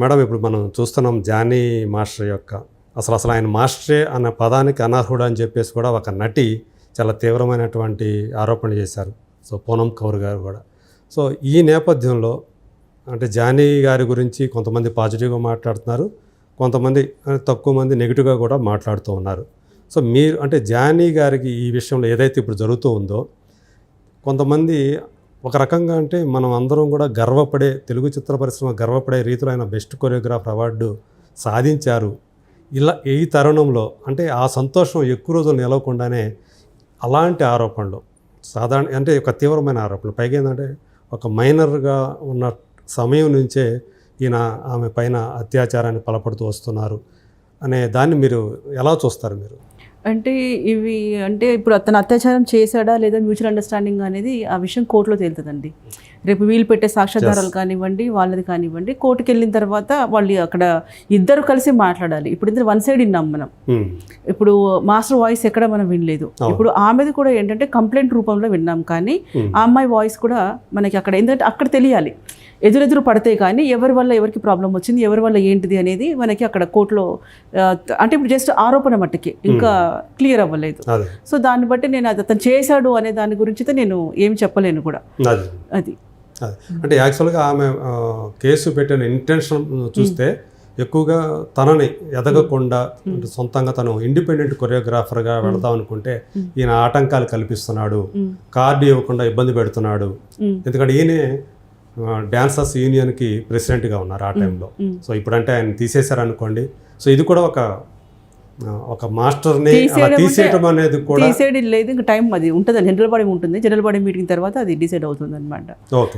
Madam ఇప్పుడు మనం చూస్తున్నాం జానీ మాస్టర్ యొక్క అసలు అసలు ఆయన మాస్టరే అన్న పదానికి అనర్హుడు అని చెప్పేసి కూడా ఒక నటి చాలా తీవ్రమైనటువంటి ఆరోపణ చేశారు. సో పూనం కౌర్ గారు కూడా. సో ఈ నేపథ్యంలో అంటే జానీ గారి గురించి కొంతమంది పాజిటివ్గా మాట్లాడుతున్నారు కొంతమంది తక్కువ మంది నెగిటివ్గా కూడా మాట్లాడుతూ ఉన్నారు. సో మీరు అంటే జానీ గారికి ఈ విషయంలో ఏదైతే ఇప్పుడు జరుగుతూ ఉందో కొంతమంది ఒక రకంగా అంటే మనం అందరం కూడా గర్వపడే తెలుగు చిత్ర పరిశ్రమ గర్వపడే రీతిలో ఆయన బెస్ట్ కొరియోగ్రాఫర్ అవార్డు సాధించారు. ఇలా ఈ తరుణంలో అంటే ఆ సంతోషం ఎక్కువ రోజులు నిలవకుండానే అలాంటి ఆరోపణలు సాధారణ అంటే ఒక తీవ్రమైన ఆరోపణలు. పైగా ఏంటంటే ఒక మైనర్గా ఉన్న సమయం నుంచే ఈయన ఆమె పైన అత్యాచారాన్ని పలపడుతూ వస్తున్నారు. అనే దాన్ని మీరు ఎలా చూస్తారు మీరు? అంటే ఇవి అంటే ఇప్పుడు అతను అత్యాచారం చేశాడా లేదా మ్యూచువల్ అండర్స్టాండింగ్ అనేది ఆ విషయం కోర్టులో తేలుతుందండి. రేపు వీలు పెట్టే సాక్ష్యాధారాలు కానివ్వండి వాళ్ళది కానివ్వండి కోర్టుకి వెళ్ళిన తర్వాత వాళ్ళు అక్కడ ఇద్దరు కలిసి మాట్లాడాలి. ఇప్పుడు ఇద్దరు వన్ సైడ్ విన్నాం మనం. హ్మ్. ఇప్పుడు మాస్టర్ వాయిస్ ఎక్కడ మనం వినలేదు. ఇప్పుడు ఆమెది కూడా ఏంటంటే కంప్లైంట్ రూపంలో విన్నాం కానీ Hmm. ఆ అమ్మాయి వాయిస్ కూడా మనకి అక్కడ ఎందుకంటే అక్కడ తెలియాలి. ఎదురెదురు పడితే కానీ ఎవరి వల్ల ఎవరికి ప్రాబ్లం వచ్చింది ఎవరి వల్ల ఏంటిది అనేది మనకి అక్కడ కోర్టులో అంటే ఇప్పుడు జస్ట్ ఆరోపణ మట్టుకి. ఇంకా క్లియర్ అవ్వలేదు. సో దాన్ని బట్టి నేను అది అతను చేశాడు అనే దాని గురించి అయితే నేను ఏం చెప్పలేను కూడా. అదే. అంటే యాక్చువల్గా ఆమె కేసు పెట్టిన ఇంటెన్షన్ చూస్తే ఎక్కువగా తనని ఎదగకుండా అంటే సొంతంగా తను ఇండిపెండెంట్ కొరియోగ్రాఫర్గా వెళదాం అనుకుంటే ఈయన ఆటంకాలు కల్పిస్తున్నాడు. కార్డు ఇవ్వకుండా ఇబ్బంది పెడుతున్నాడు. ఎందుకంటే ఈయనే డాన్సర్స్ యూనియన్కి ప్రెసిడెంట్గా ఉన్నారు ఆ టైంలో. సో ఇప్పుడంటే ఆయన తీసేశారనుకోండి. సో ఇది కూడా ఒక ఒక మాస్టర్ని తీసేయడం తీసేయడం అనేది కూడా తీసేది లేదు ఇంకా టైం అది ఉంటుంది జనరల్ బాడీ ఉంటుంది జనరల్ బాడీ మీటింగ్ తర్వాత అది డిసైడ్ అవుతుంది అనమాట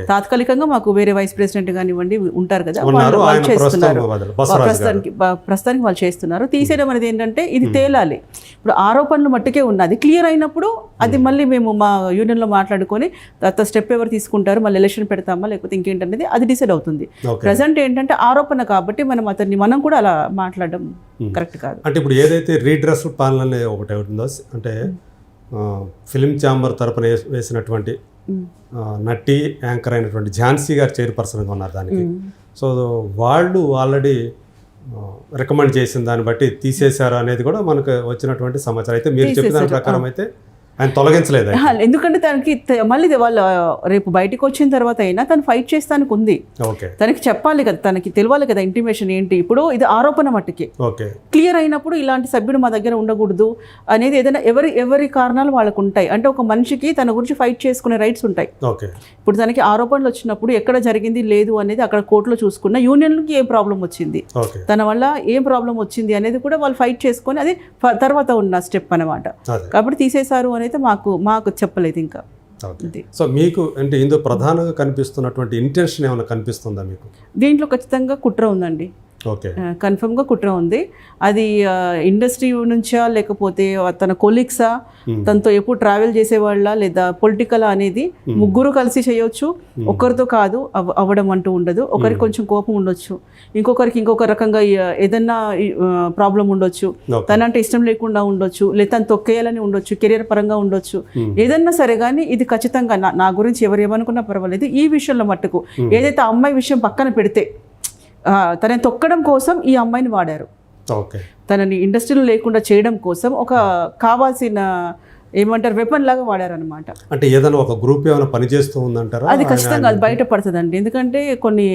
తాత్కాలికంగా మాకు వేరే వైస్ ప్రెసిడెంట్ కానివ్వండి ఉంటారు కదా వాళ్ళు- చేస్తున్నారు. ప్రస్తుతానికి ప్రస్తుతానికి వాళ్ళు చేస్తున్నారు. తీసేయడం అనేది ఏంటంటే ఇది తేలాలి. ఇప్పుడు ఆరోపణలు మట్టుకే ఉన్నది. క్లియర్ అయినప్పుడు అది మళ్ళీ మేము మా యూనియన్లో మాట్లాడుకొని తర్వాత స్టెప్ ఎవరు తీసుకుంటారు మళ్ళీ ఎలక్షన్ పెడతామా లేకపోతే ఇంకేంటనేది అది డిసైడ్ అవుతుంది. ప్రజెంట్ ఏంటంటే ఆరోపణ కాబట్టి మనం అతన్ని మనం కూడా అలా మాట్లాడడం కరెక్ట్ కాదు. అంటే ఇప్పుడు ఏదైతే రీడ్రెస్ పాలన అనేది ఒకటి ఉందో అంటే ఫిలిం ఛాంబర్ తరపున వేసి- వేసినటువంటి నటి యాంకర్ అయినటువంటి ఝాన్సీ గారు చైర్పర్సన్గా ఉన్నారు దానికి. సో వాళ్ళు ఆల్రెడీ రికమెండ్ చేసిన దాన్ని బట్టి తీసేశారు అనేది కూడా మనకు వచ్చినటువంటి సమాచారం. అయితే మీరు చెప్పిన దాని ప్రకారం అయితే ఆయన తొలగించలేదు ఎందుకంటే తనకి మళ్ళీ వాళ్ళు రేపు బయటికి వచ్చిన తర్వాత అయినా తను ఫైట్ చేస్తానికి ఉంది. ఓకే. తనకి చెప్పాలి కదా తనకి తెలియాలి కదా ఇంటిమేషన్ ఏంటి. ఇప్పుడు ఇది ఆరోపణ మట్టుకి. ఓకే. క్లియర్ అయినప్పుడు ఇలాంటి సభ్యుడు మా దగ్గర ఉండకూడదు అనేది ఏదైనా ఎవరి ఎవరి కారణాలు వాళ్ళకు ఉంటాయి. అంటే ఒక మనిషికి తన గురించి ఫైట్ చేసుకునే రైట్స్ ఉంటాయి. ఓకే. ఇప్పుడు తనకి ఆరోపణలు వచ్చినప్పుడు ఎక్కడ జరిగింది లేదు అనేది అక్కడ కోర్టులో చూసుకున్న యూనియన్కి ఏం ప్రాబ్లం వచ్చింది. తన వల్ల ఏం ప్రాబ్లం వచ్చింది అనేది కూడా వాళ్ళు ఫైట్ చేసుకొని అది తర్వాత ఉన్న స్టెప్ అనమాట కాబట్టి తీసేశారు అనేది మాకు మాకు చెప్పలేదు ఇంకా. సో మీకు అంటే ఇందులో ప్రధానంగా కనిపిస్తున్నటువంటి ఇంటెన్షన్ ఏమైనా కనిపిస్తుందా మీకు? దీంట్లో ఖచ్చితంగా కుట్ర ఉందండి. కన్ఫర్మ్గా కుట్ర ఉంది. అది ఇండస్ట్రీ నుంచా లేకపోతే తన కొలీగ్సా? తనతో ఎప్పుడు ట్రావెల్ చేసేవాళ్ళ? లేదా పొలిటికల్ అనేది ముగ్గురు కలిసి చేయొచ్చు. ఒకరితో కాదు అవ- అవ్వడం అంటూ ఉండదు. ఒకరికి కొంచెం కోపం ఉండొచ్చు. ఇంకొకరికి ఇంకొక రకంగా ఏదన్నా ప్రాబ్లం ఉండొచ్చు. తనంటే ఇష్టం లేకుండా ఉండొచ్చు. లేదా తను తొక్కేయాలని ఉండొచ్చు. కెరియర్ పరంగా ఉండొచ్చు. ఏదన్నా సరే కానీ ఇది ఖచ్చితంగా నా గురించి ఎవరు ఏమనుకున్నా పర్వాలేదు. ఈ విషయంలో మట్టుకు ఏదైతే ఆ అమ్మాయి విషయం పక్కన పెడితే తనని తొక్కడం కోసం ఈ అమ్మాయిని వాడారు. తనని ఇండస్ట్రీలో లేకుండా చేయడం కోసం ఒక కావాల్సిన ఏమంటారు వెపన్ లాగా వాడారనమాట అంటే ఏదైనా ఒక గ్రూప్ ఏమైనా పనిచేస్తూ ఉందంటారా? అది ఖచ్చితంగా అది బయటపడుతుందండి. ఎందుకంటే కొన్ని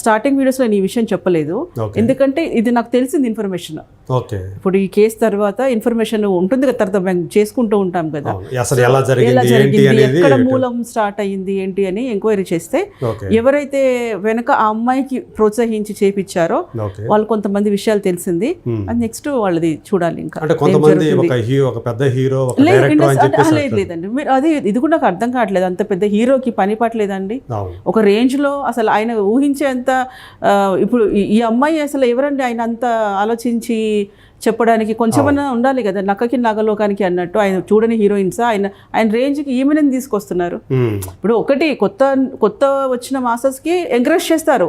స్టార్టింగ్ వీడియోస్లో నేను ఈ విషయం చెప్పలేదు. ఎందుకంటే ఇది నాకు తెలిసింది ఇన్ఫర్మేషన్ ఓకే. ఇప్పుడు ఈ కేసు తర్వాత ఇన్ఫర్మేషన్ ఉంటుంది కదా తర్వాత మేము చేసుకుంటూ ఉంటాం కదా. అసలు ఎలా జరిగింది ఎక్కడ మూలం స్టార్ట్ అయ్యింది ఏంటి అని ఎంక్వైరీ చేస్తే ఎవరైతే వెనక ఆ అమ్మాయికి ప్రోత్సహించి చేపించారో వాళ్ళు కొంతమంది విషయాలు తెలిసింది. Hmm. అది నెక్స్ట్ వాళ్ళది చూడాలి ఇంకా. అంటే కొంతమంది ఒక హీరో ఒక పెద్ద హీరో లేదు, లేదండి. మీరు అది ఇది కూడా నాకు అర్థం కావట్లేదు. అంత పెద్ద హీరోకి పని పట్టలేదండి ఒక రేంజ్లో అసలు ఆయన ఊహించేంత ఇప్పుడు ఈ అమ్మాయి అసలు ఎవరండి ఆయన అంత ఆలోచించి చెప్పడానికి కొంచెమన్నా ఉండాలి కదా నక్కకి నగలోకానికి అన్నట్టు. ఆయన చూడని హీరోయిన్స్ ఆయన ఆయన రేంజ్కి ఈమెనని తీసుకొస్తున్నారు. ఇప్పుడు ఒకటి కొత్త కొత్త వచ్చిన మాస్టర్స్కి ఎంకరేజ్ చేస్తారు.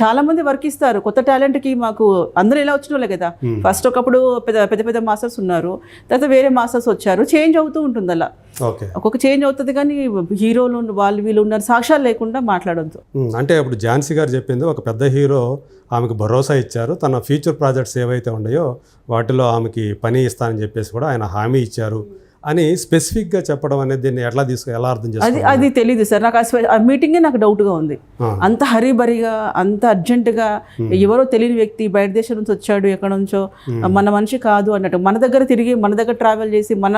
చాలా మంది వర్క్ ఇస్తారు. కొత్త టాలెంట్కి మాకు అందరూ ఇలా వచ్చిన వాళ్ళే కదా ఫస్ట్ ఒకప్పుడు పెద్ద పెద్ద పెద్ద మాస్టర్స్ ఉన్నారు. తర్వాత వేరే మాస్టర్స్ వచ్చారు. చేంజ్ అవుతూ ఉంటుంది అలా. ఒక్కొక్క చేంజ్ అవుతుంది కానీ హీరోలు వాళ్ళు వీళ్ళు ఉన్నారు. సాక్ష్యాలు లేకుండా మాట్లాడొద్దు. ఉమ్, అంటే ఇప్పుడు ఝాన్సీ గారు చెప్పింది ఒక పెద్ద హీరో ఆమెకు భరోసా ఇచ్చారు. తన ఫ్యూచర్ ప్రాజెక్ట్స్ ఏవైతే ఉన్నాయో వాటిలో ఆమెకి పని ఇస్తానని చెప్పేసి కూడా ఆయన హామీ ఇచ్చారు. అని స్పెసిఫిక్గా చెప్పడం అనేది దీన్ని ఎట్లా తీసుకు ఎలా అర్థం అది చేసుకోవాలి? అది తెలీదు సార్. నాకు ఆ మీటింగే నాకు డౌట్గా ఉంది. అంత హరీబరిగా అంత అర్జెంటుగా ఎవరో తెలియని వ్యక్తి బయట దేశం నుంచి వచ్చాడు ఎక్కడ నుంచో మన మనిషి కాదు అన్నట్టు. మన దగ్గర తిరిగి మన దగ్గర ట్రావెల్ చేసి మన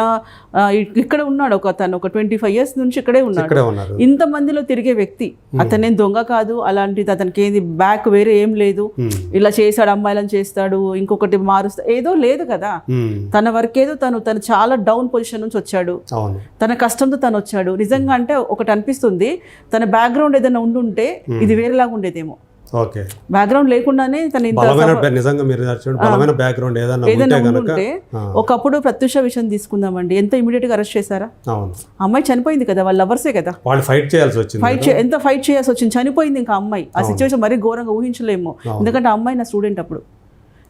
ఇక్కడ ఉన్నాడు ఒక అతను. ఒక ట్వంటీ ఫైవ్ ఇయర్స్ నుంచి ఇక్కడే ఉన్నాడు. ఇక్కడే ఉన్నారు. ఇంత మందిలో తిరిగే వ్యక్తి అతనేం దొంగ కాదు. అలాంటిది అతనికి ఏది బ్యాక్ వేరే ఏం లేదు. ఇలా చేశాడు అమ్మాయిలను చేస్తాడు ఇంకొకటి మారుస్తా ఏదో లేదు కదా. తన వర్క్ ఏదో తను తను చాలా డౌన్ పొజిషన్ నుంచి వచ్చాడు. తన కష్టంతో తను వచ్చాడు. నిజంగా అంటే ఒకటి అనిపిస్తుంది తన బ్యాక్గ్రౌండ్ ఏదైనా ఉండుంటే ఇది వేరేలాగా ఉండేదేమో. ఓకే. బ్యాక్గ్రౌండ్ లేకుండానే తను ఇంత బలమైన బ్యా- నిజంగా మీరు చూడండి బలమైన బ్యాక్గ్రౌండ్ ఏదైనా ఏదైనా ఉంటే కనుక ఉండుంటే ఒకప్పుడు ప్రత్యూష విషయం తీసుకుందామండి. ఎంత ఇమీడియట్గా అరెస్ట్ చేశారా? అమ్మాయి చనిపోయింది కదా వాళ్ళ లవర్సే కదా. వాళ్ళు ఫైట్ చేయాల్సి వచ్చింది ఫైట్ ఎంత ఫైట్ చేయాల్సి వచ్చింది? చనిపోయింది ఇంకా అమ్మాయి. ఆ సిచ్యువేషన్ మరీ ఘోరంగా ఊహించలేము. ఎందుకంటే అమ్మాయి నా స్టూడెంట్ అప్పుడు.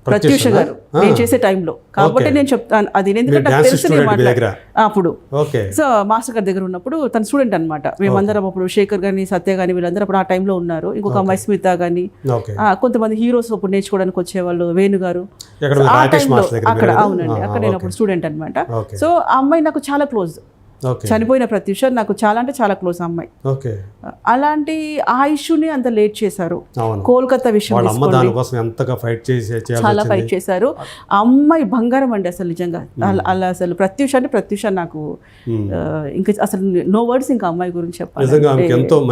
ప్రత్యూష గారు. నేను చేసే టైంలో. కాబట్టి నేను చెప్తాను అది ఎందుకంటే అప్పుడు. సో మాస్టర్ గారి దగ్గర ఉన్నప్పుడు తన స్టూడెంట్ అనమాట మేమందరం అప్పుడు శేఖర్ గాని సత్య గాని వీళ్ళందరూ అప్పుడు ఆ టైంలో ఉన్నారు. ఇంకొక అమ్మాయి స్మిత గాని కొంతమంది హీరోస్ అప్పుడు నేర్చుకోవడానికి వచ్చేవాళ్ళు వేణు గారు. ఆ టైంలో అక్కడ అవునండి. అక్కడ నేను అప్పుడు స్టూడెంట్ అనమాట సో ఆ అమ్మాయి నాకు చాలా క్లోజ్. చనిపోయిన ప్రత్యూష నాకు చాలా అంటే చాలా క్లోజ్ అమ్మాయి. అలాంటి ఆ ఇష్యూని అంత లేట్ చేశారు. కోల్కతా విషయం ఎంతగా ఫైట్ చేసి చాలా ఫైట్ చేశారు. అమ్మాయి బంగారం అండి అసలు నిజంగా. అలా- అలా అసలు ప్రత్యూష అంటే ప్రత్యూష నాకు ఆ, ఇంకా అసలు నో వర్డ్స్ ఇంకా అమ్మాయి గురించి చెప్పాలి. ఎంతో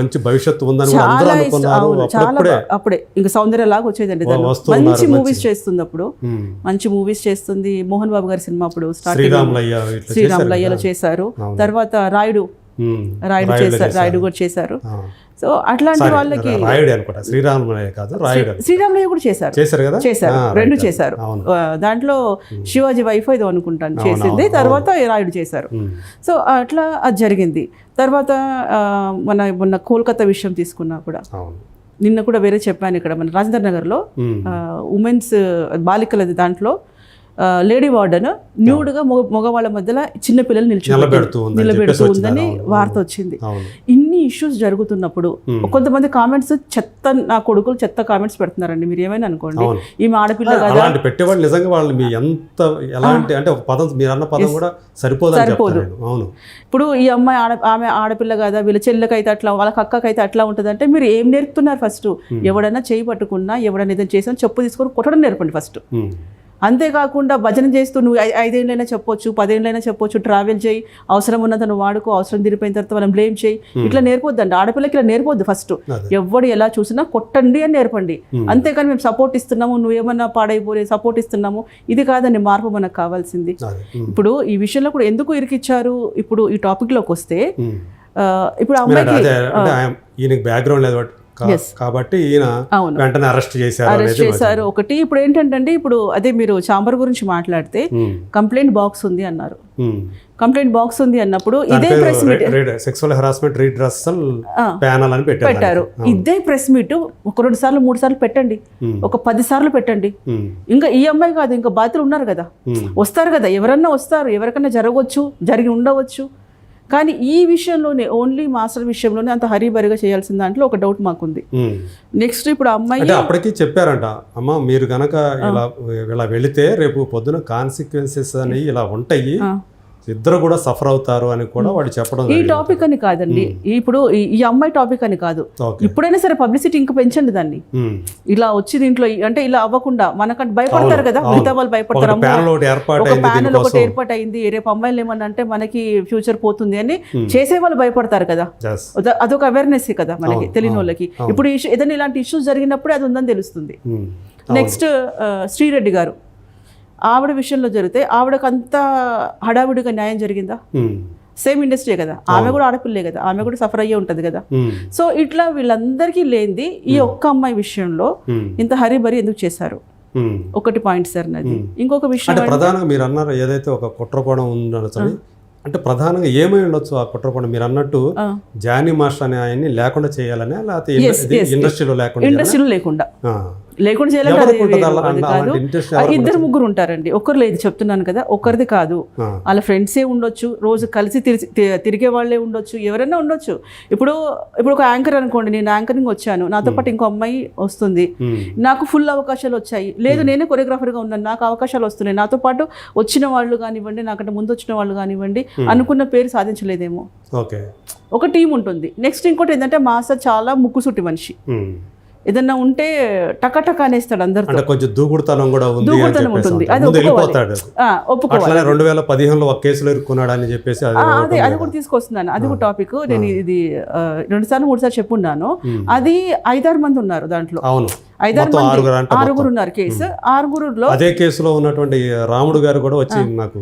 మంచి భవిష్యత్తు ఉందని చాలా అప్పుడే. ఇంకా సౌందర్య లాగా వచ్చేదండి మంచి. మూవీస్ చేస్తుంది అప్పుడు. ఉమ్. మంచి మూవీస్ చేస్తుంది. మోహన్ బాబు గారి సినిమా అప్పుడు స్టార్టింగ్ ఇట్లా శ్రీరాములయ్యలో చేశారు. తర్వాత రాయుడు. రాయుడు చేశారు రాయుడు కూడా చేశారు. సో అట్లాంటి వాళ్ళకి రాయుడు అనుకుంటా. శ్రీరాములయ్య కాదు రాయుడు. శ్రీరాములయ్య కూడా చేశారు. చేశారు కదా? చేశారు. ఆ, రెండు. చేశారు. దాంట్లో శివాజీ వైఫ్ ఏదో అనుకుంటాను చేసింది. తర్వాత రాయుడు చేశారు. సో అట్లా అది జరిగింది. తర్వాత మన మొన్న కోల్కతా విషయం తీసుకున్నా కూడా. నిన్న కూడా వేరే చెప్పాను ఇక్కడ మన రాజేంద్ర నగర్లో ఉమ్. ఉమెన్స్ బాలికలది దాంట్లో లేడీ వార్డెన్ న్యూడ్గా మగ మగవాళ్ళ మధ్యలో చిన్న పిల్లలు నిలబెడుతూ ఉందని వార్త వచ్చింది. ఇన్ని ఇష్యూస్ జరుగుతున్నప్పుడు కొంతమంది కామెంట్స్ చెత్త నా కొడుకులు చెత్త కామెంట్స్ పెడుతున్నారండి. మీరు ఏమైనా అనుకోండి. ఈమె ఆడపిల్ల అలాంటి పెట్టేవాళ్ళు నిజంగా వాళ్ళు మీ ఎంత ఎలాంటి అంటే ఒక పదం మీరు అన్న పదం కూడా చెప్తాను నేను. అవును. ఇప్పుడు ఈ అమ్మాయి ఆడ ఆమె ఆడపిల్ల కదా వీళ్ళ చెల్లెకైతే అట్లా వాళ్ళ అక్కకైతే అట్లా ఉంటుంది అంటే మీరు ఏం నేర్పుతున్నారు ఫస్ట్ ఎవడైనా చేయి పట్టుకున్నా ఎవడైనా ఏదైనా చేసినా చెప్పు తీసుకొని కొట్టడం నేర్పండి ఫస్ట్. అంతేకాకుండా భజన చేస్తూ నువ్వు ఐదేళ్ళైనా చెప్పొచ్చు పదేళ్ళైనా చెప్పొచ్చు ట్రావెల్ చేయి అవసరం ఉన్నంత నువ్వు వాడుకో అవసరం తీరిపోయిన తర్వాత మనం బ్లేమ్ చేయి. ఇట్లా నేర్పొద్దండి. ఆడపిల్లకి ఇలా నేర్పొద్దు ఫస్ట్. ఎవడు ఎలా చూసినా కొట్టండి అని నేర్పండి. అంతేకాని మేము సపోర్ట్ ఇస్తున్నాము నువ్వేమన్నా పాడైపోలే సపోర్ట్ ఇస్తున్నాము. ఇది కాదండి మార్పు మనకు కావాల్సింది. ఉమ్. ఇప్పుడు ఈ విషయంలో కూడా ఎందుకు ఇరికిచ్చారు? ఇప్పుడు ఈ టాపిక్లోకి వస్తే ఇప్పుడు అమ్మాయికి ఈయనకి బ్యాక్గ్రౌండ్ లేదు కాబట్టి- ఈయన. వెంటనే అరెస్ట్ చేశారు అరెస్ట్ చేశారు ఒకటి ఇప్పుడు ఏంటంటే ఇప్పుడు అదే మీరు చాంబర్ గురించి మాట్లాడితే ఉమ్. కంప్లైంట్ బాక్స్ ఉంది అన్నారు ఉమ్. కంప్లైంట్ బాక్స్ ఉంది అన్నప్పుడు ఇదే press meet sexual harassment redressal panel అని పెట్టారు పెట్టారు ఇదే ప్రెస్ మీట్ ఒక రెండు సార్లు మూడు సార్లు పెట్టండి Hmm. ఒక పది సార్లు పెట్టండి. ఇంకా ఈ అమ్మాయి కాదు ఇంకా బాధితులు ఉన్నారు కదా Hmm. వస్తారు కదా ఎవరన్నా వస్తారు ఎవరికన్నా జరగవచ్చు జరిగి ఉండవచ్చు కానీ ఈ విషయంలోనే ఓన్లీ మాస్టర్ విషయంలోనే అంత హరీబరిగా చేయాల్సిన దాంట్లో ఒక డౌట్ మాకుంది. నెక్స్ట్ ఇప్పుడు అమ్మాయి అప్పటికి చెప్పారంట అమ్మ మీరు గనక ఇలా ఇలా వెళితే రేపు పొద్దున కాన్సిక్వెన్సెస్ అనేవి ఇలా ఉంటాయి. ఇద్దరు కూడా సఫర్ అవుతారు అని కూడా వాడు చెప్పడం ఈ. టాపిక్ అని కాదండి. ఇప్పుడు ఈ- అమ్మాయి టాపిక్ అని కాదు. ఇప్పుడైనా సరే పబ్లిసిటీ ఇంకా పెంచండి దాన్ని. ఉమ్. ఇలా వచ్చి దీంట్లో అంటే ఇలా అవ్వకుండా మనకంటే భయపడతారు కదా. మిగతా వాళ్ళు భయపడతారు. ప్యానల్ ఒకటి ఏర్పాటు అయింది రేపు అమ్మాయిలు ఏమన్నా అంటే మనకి ఫ్యూచర్ పోతుంది అని చేసే వాళ్ళు భయపడతారు కదా. అదొక అవేర్నెస్ కదా మనకి తెలియని వాళ్ళకి. ఇప్పుడు ఏదైనా ఇలాంటి ఇష్యూస్ జరిగినప్పుడే అది ఉందని తెలుస్తుంది. నెక్స్ట్ శ్రీరెడ్డి గారు. ఆవిడ విషయంలో జరిగితే ఆవిడకు అంత హడావిడిగా న్యాయం జరిగిందా. సేమ్ ఇండస్ట్రీ కదా ఆమె కూడా ఆడపిల్లే కదా ఆమె కూడా సఫర్ అయ్యే ఉంటది కదా. సో ఇట్లా వీళ్ళందరికీ లేనిది ఈ ఒక్క అమ్మాయి విషయంలో. ఇంత హరిబరి ఎందుకు చేశారు. ఒకటి పాయింట్ సార్ నాది ఇంకొక విషయం ప్రధానంగా మీరు అన్నారు ఏదైతే ఒక కుట్రకోణం అని అంటే ప్రధానంగా ఏమై ఉండొచ్చు ఆ కుట్రకోణం మీరు అన్నట్టు. జానీ మాస్టర్ అనే ఆయన్ని లేకుండా చేయాలని లేకపోతే. ఇండస్ట్రీలో లేకుండా ఇండస్ట్రీలో లేకుండా. లేకుండా ఎవరికి ఇద్దరు ముగ్గురు ఉంటారండి. ఒక్కరు లేదు చెప్తున్నాను కదా ఒక్కరిది కాదు. వాళ్ళ ఫ్రెండ్సే ఉండొచ్చు రోజు కలిసి తిరిగి వాళ్ళే ఉండొచ్చు ఎవరైనా ఉండొచ్చు. ఇప్పుడు ఇప్పుడు ఒక యాంకర్ అనుకోండి నేను యాంకరింగ్ వచ్చాను. నాతో పాటు ఇంకో అమ్మాయి వస్తుంది. నాకు ఫుల్ అవకాశాలు వచ్చాయి. లేదు నేనే కొరియోగ్రాఫర్గా ఉన్నాను. నాకు అవకాశాలు వస్తున్నాయి. నాతో పాటు వచ్చిన వాళ్ళు కానివ్వండి నాకంటే ముందు వచ్చిన వాళ్ళు కానివ్వండి అనుకున్న పేరు సాధించలేదేమో. ఓకే. ఒక టీం ఉంటుంది. నెక్స్ట్ ఇంకోటి ఏంటంటే మాస్టర్ చాలా ముక్కుసూటి మనిషి. ఏదన్నా ఉంటే టకటక అనేస్తాడు అందరితో. కొంచెం దూకుడుతనం కూడా ఉంది దూకుడుతనం ఉంటుంది. అది. వెళ్ళిపోతాడు. ఒప్పుకోవాలి. రెండు వేల పదిహేనులో ఒక కేసులో ఇరుక్కున్నాడు అని చెప్పేసి అది అదే. కూడా తీసుకొస్తున్నాను. అది కూడా టాపిక్. నేను ఇది రెండు సార్లు మూడు సార్లు చెప్పున్నాను. అది ఐదారు మంది ఉన్నారు దాంట్లో. అవును. ఐదారు ఆరుగురు ఉన్నారు కేసు. ఆరుగురులో అదే కేసులో ఉన్నటువంటి రాముడు గారు కూడా వచ్చి నాకు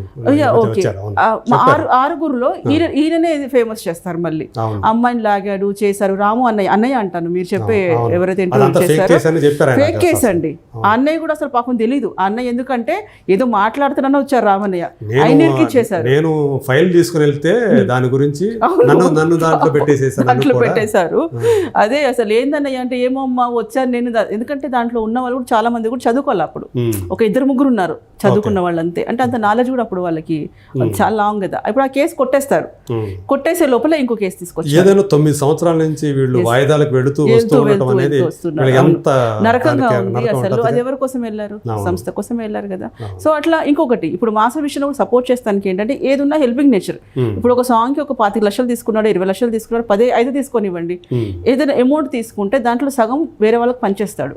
ఆరు ఆరుగురులో ఈయన ఈయననే ఫేమస్ చేస్తారు మళ్ళీ. అమ్మాయిని లాగాడు చేశారు. రాము అన్నయ్య అన్నయ్య అంటాను మీరు చెప్పే. ఎవరైతే ఫేక్ చేశారో కేసు ఆయన. అండి. అన్నయ్య కూడా అసలు పాపం తెలియదు అన్నయ్య ఎందుకంటే ఏదో మాట్లాడుతున్నానో వచ్చారు రామన్నయ్య నేను ఆయనకి ఇచ్చేశారు నేను ఫైల్ తీసుకుని వెళ్తే దాని గురించి నన్ను నన్ను దాంట్లో దాంట్లో కూడా. పెట్టేశారు. అదే అసలు ఏందన్నయ్య అంటే ఏమో అమ్మా వచ్చాను నేను ఎందుకంటే దాంట్లో ఉన్న వాళ్ళు కూడా చాలా మంది కూడా చదువుకోవాలి అప్పుడు. ఒక ఇద్దరు ముగ్గురు ఉన్నారు చదువుకున్న వాళ్ళు అంతే అంటే అంత నాలెడ్జ్ కూడా అప్పుడు వాళ్ళకి చాలా లాంగ్ కదా. ఇప్పుడు ఆ కేసు కొట్టేస్తారు. కొట్టేసే లోపల ఇంకో కేసు తీసుకొచ్చారు ఏదైనా తొమ్మిది సంవత్సరాల నుంచి వీళ్ళు వాయిదాలకు వెళుతూ ఎంత నరకంగా ఉంది అసలు. అది ఎవరి కోసం వెళ్ళారు. సంస్థ కోసం వెళ్ళారు కదా. సో అట్లా ఇంకొకటి ఇప్పుడు మాస విషయంలో కూడా సపోర్ట్ చేస్తానికి ఏంటంటే ఏదున్నా హెల్పింగ్ నేచర్. ఇప్పుడు ఒక సాంగ్కి ఒక పాతిక లక్షలు తీసుకున్నాడు ఇరవై లక్షలు తీసుకున్నాడు పదే ఐదు తీసుకొనివ్వండి. ఉమ్. ఏదైనా అమౌంట్ తీసుకుంటే దాంట్లో సగం వేరే వాళ్ళకి పనిచేస్తాడు.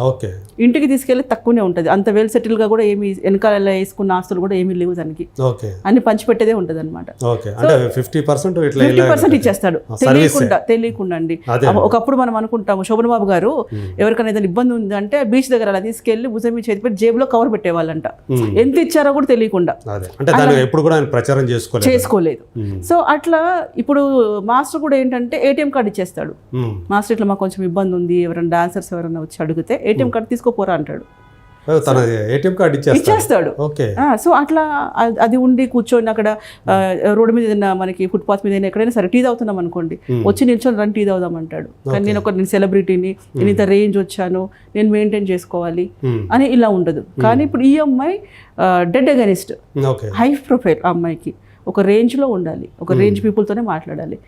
ఓకే. ఇంటికి తీసుకెళ్ళి తక్కువనే ఉంటుంది. అంత వెల్ సెటిల్గా కూడా ఏమి వెనకాల వేసుకున్న ఆస్తులు కూడా ఏమీ లేవు దానికి. ఓకే. అన్ని పంచిపెట్టేదే ఉంటుంది అనమాట ఫిఫ్టీ పర్సెంట్ ఫిఫ్టీ పర్సెంట్ ఇచ్చేస్తాడు. తెలియకుండా తెలియకుండా అండి. ఒకప్పుడు మనం అనుకుంటాము శోభన్ బాబు గారు ఎవరికైనా ఏదైనా ఇబ్బంది ఉందంటే బీచ్ దగ్గర అలా తీసుకెళ్ళి భుజం మీద చేతి పెట్టి జేబులో కవర్ పెట్టేవాళ్ళంట. ఎంత ఇచ్చారో కూడా తెలియకుండా. అదే. అంటే దాన్ని ఎప్పుడు కూడా ఆయన ప్రచారం చేసుకోలేదు. చేసుకోలేదు. సో అట్లా ఇప్పుడు మాస్టర్ కూడా ఏంటంటే ఏటీఎం కార్డు ఇచ్చేస్తాడు. మాస్టర్ ఇట్లా మాకు కొంచెం ఇబ్బంది ఉంది ఎవరైనా డాన్సర్స్ ఎవరైనా వచ్చి అడిగితే ఏటీఎం కార్డు తీసుకోపోరా అంటాడు. తన ఏటీఎం కార్డు ఇచ్చేస్తాడు. సో అట్లా అది ఉండి కూర్చొని అక్కడ రోడ్డు మీద ఏదైనా మనకి ఫుట్పాత్ మీద ఎక్కడైనా సరే టీ తాగుతున్నాం అనుకోండి. వచ్చి నిల్చొని రన్ టీ తాగుదాం అంటాడు. కానీ నేను ఒక నేను సెలబ్రిటీని నేను ఇంత రేంజ్ వచ్చాను నేను మెయింటైన్ చేసుకోవాలి. అని ఇలా ఉండదు. కానీ ఇప్పుడు ఈ అమ్మాయి డెడ్ అగనిస్ట్ హై ప్రొఫైల్ ఆ అమ్మాయికి. ఒక రేంజ్లో ఉండాలి. ఒక రేంజ్ పీపుల్తోనే మాట్లాడాలి.